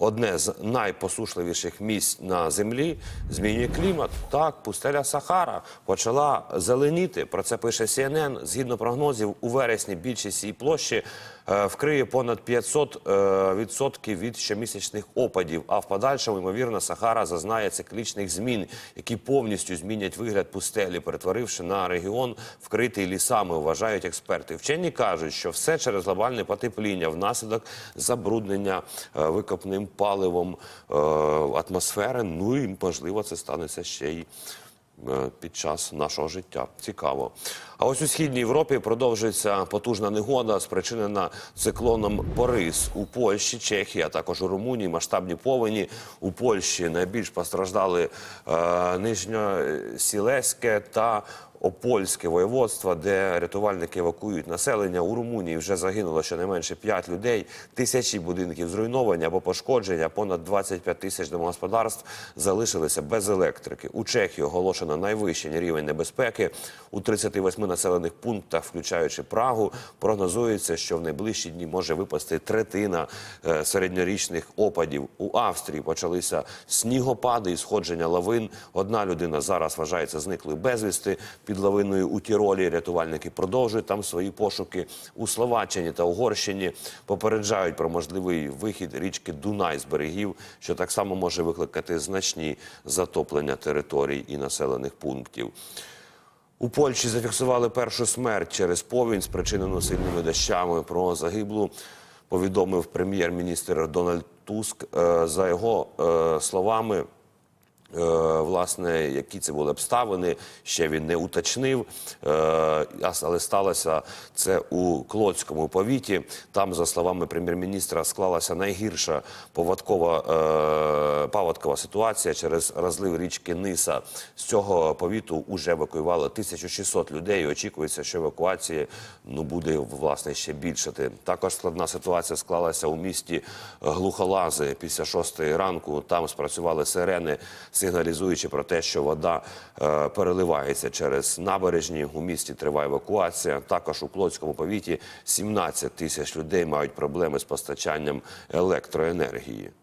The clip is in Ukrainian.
одне з найпосушливіших місць на землі, змінює клімат. Так, пустеля Сахара почала зеленіти. Про це пише CNN. Згідно прогнозів, у вересні більшість її площі вкриє понад 500 е, відсотків від щомісячних опадів. А в подальшому, ймовірно, Сахара зазнає циклічних змін, які повністю змінять вигляд пустелі, перетворивши на регіон вкритий лісами. Вважають експерти. Вчені кажуть, що все через глобальне потепління внаслідок забруднення е, викопним паливом е, атмосфери. Ну і можливо, це станеться ще й. е, Під час нашого життя цікаво. А ось у східній Європі продовжується потужна негода, спричинена циклоном Борис у Польщі, Чехії, а також у Румунії. Масштабні повені у Польщі найбільш постраждали е, Нижньосілеське та Опольське воєводство, де рятувальники евакуюють населення. У Румунії вже загинуло щонайменше 5 людей, тисячі будинків зруйновані або пошкоджені, а понад 25 тисяч домогосподарств залишилися без електрики. У Чехії оголошено найвищий рівень небезпеки. У 38 населених пунктах, включаючи Прагу, прогнозується, що в найближчі дні може випасти третина е, середньорічних опадів. У Австрії почалися снігопади і сходження лавин. Одна людина зараз вважається зниклою безвісти під лавиною у Тіролі. Рятувальники продовжують там свої пошуки у Словаччині та Угорщині. Попереджають про можливий вихід річки Дунай з берегів, що так само може викликати значні затоплення територій і населених пунктів. У Польщі зафіксували першу смерть через повінь, спричинену сильними дощами. Про загиблу повідомив прем'єр-міністр Дональд Туск. Е, За його е, словами, Е, власне, які це були обставини, ще він не уточнив. Е, Але сталося це у Клоцькому повіті. Там, за словами прем'єр-міністра, склалася найгірша поводкова е, паводкова ситуація через розлив річки Ниса. З цього повіту вже евакуювали 1600 людей. І Очікується, що евакуації ну буде власне ще більшати. Також складна ситуація склалася у місті Глухолази після шостої ранку. Там спрацювали сирени, сигналізуючи про те, що вода е, переливається через набережні. У місті триває евакуація. Також у Клоцькому повіті 17 тисяч людей мають проблеми з постачанням електроенергії.